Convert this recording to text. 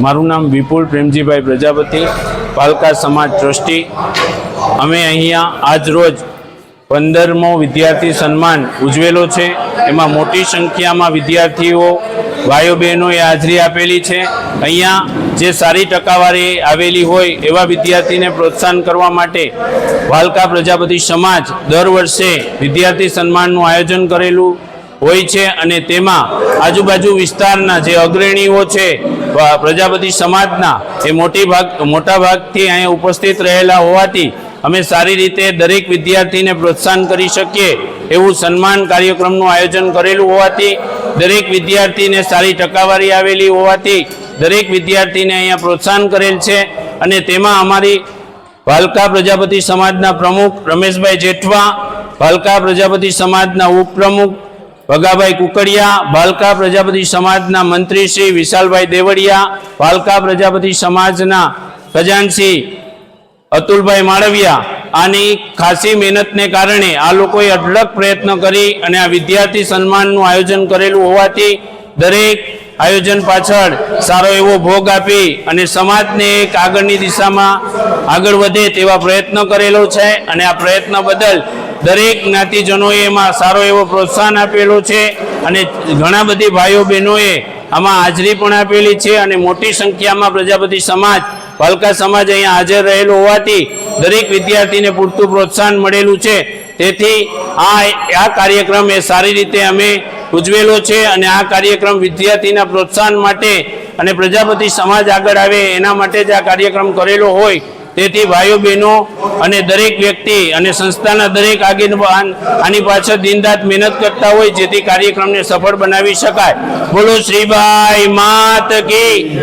મારું નામ વિપુલ પ્રેમજીભાઈ પ્રજાપતિ પાલકા સમાજ ટ્રસ્ટી. અમે અહીંયા આજ રોજ પંદરમો વિદ્યાર્થી સન્માન ઉજવેલો છે. એમાં મોટી સંખ્યામાં વિદ્યાર્થીઓ, ભાઈઓ બહેનોએ હાજરી આપેલી છે. અહીંયા જે સારી ટકાવારી આવેલી હોય એવા વિદ્યાર્થીને પ્રોત્સાહન કરવા માટે વાલકા પ્રજાપતિ સમાજ દર વર્ષે વિદ્યાર્થી સન્માનનું આયોજન કરેલું. હોય છે અને તેમાં આજુબાજુ વિસ્તારના જે અગ્રણીઓ છે પ્રજાપતિ સમાજના, એ મોટી ભાગ, મોટા ભાગથી અહીંયા ઉપસ્થિત રહેલા હોવાથી અમે સારી રીતે દરેક વિદ્યાર્થીને પ્રોત્સાહન કરી શકીએ એવું સન્માન કાર્યક્રમનું આયોજન કરેલું હોવાથી, દરેક વિદ્યાર્થીને સારી ટકાવારી આવેલી હોવાથી, દરેક વિદ્યાર્થીને અહીંયા પ્રોત્સાહન કરેલ છે અને તેમાં અમારી ભાલકા પ્રજાપતિ સમાજના પ્રમુખ રમેશભાઈ જેઠવા, ભાલકા પ્રજાપતિ સમાજના ઉપપ્રમુખ ભગાભાઈ કુકડિયા ભાલકા પ્રજાપતિ સમાજના મંત્રી શ્રી વિશાલભાઈ દેવડિયા ભાલકા પ્રજાપતિ સમાજના ખજાનસી અતુલભાઈ માળવિયા આની ખાસી મહેનતને કારણે આ લોકોએ અઢળક પ્રયત્ન કરી અને આ વિદ્યાર્થી સન્માનનું આયોજન કરેલું હોવાથી દરેક આયોજન પાછળ સારો એવો ભોગ આપી અને સમાજને એક આગળની દિશામાં આગળ વધે તેવા પ્રયત્ન કરેલો છે અને આ પ્રયત્ન બદલ દરેક જ્ઞાતિજનોએ એમાં સારો એવો પ્રોત્સાહન આપેલો છે અને ઘણા બધી ભાઈઓ બહેનોએ આમાં હાજરી પણ આપેલી છે અને મોટી સંખ્યામાં પ્રજાપતિ સમાજ ભાલકા સમાજ અહીંયા હાજર રહેલો હોવાથી દરેક વિદ્યાર્થીને પૂરતું પ્રોત્સાહન મળેલું છે. તેથી આ આ કાર્યક્રમ એ સારી રીતે અમે ઉજવેલો છે અને આ કાર્યક્રમ વિદ્યાર્થીના પ્રોત્સાહન માટે અને પ્રજાપતિ સમાજ આગળ આવે એના માટે જ આ કાર્યક્રમ કરેલો હોય તેથી ભાઈઓ બહેનો અને દરેક વ્યક્તિ અને સંસ્થાના દરેક આગેવાન આની પાછળ દિનરાત મહેનત કરતા હોય જેથી કાર્યક્રમને સફળ બનાવી શકાય. બોલો, શ્રીભાઈ માત કી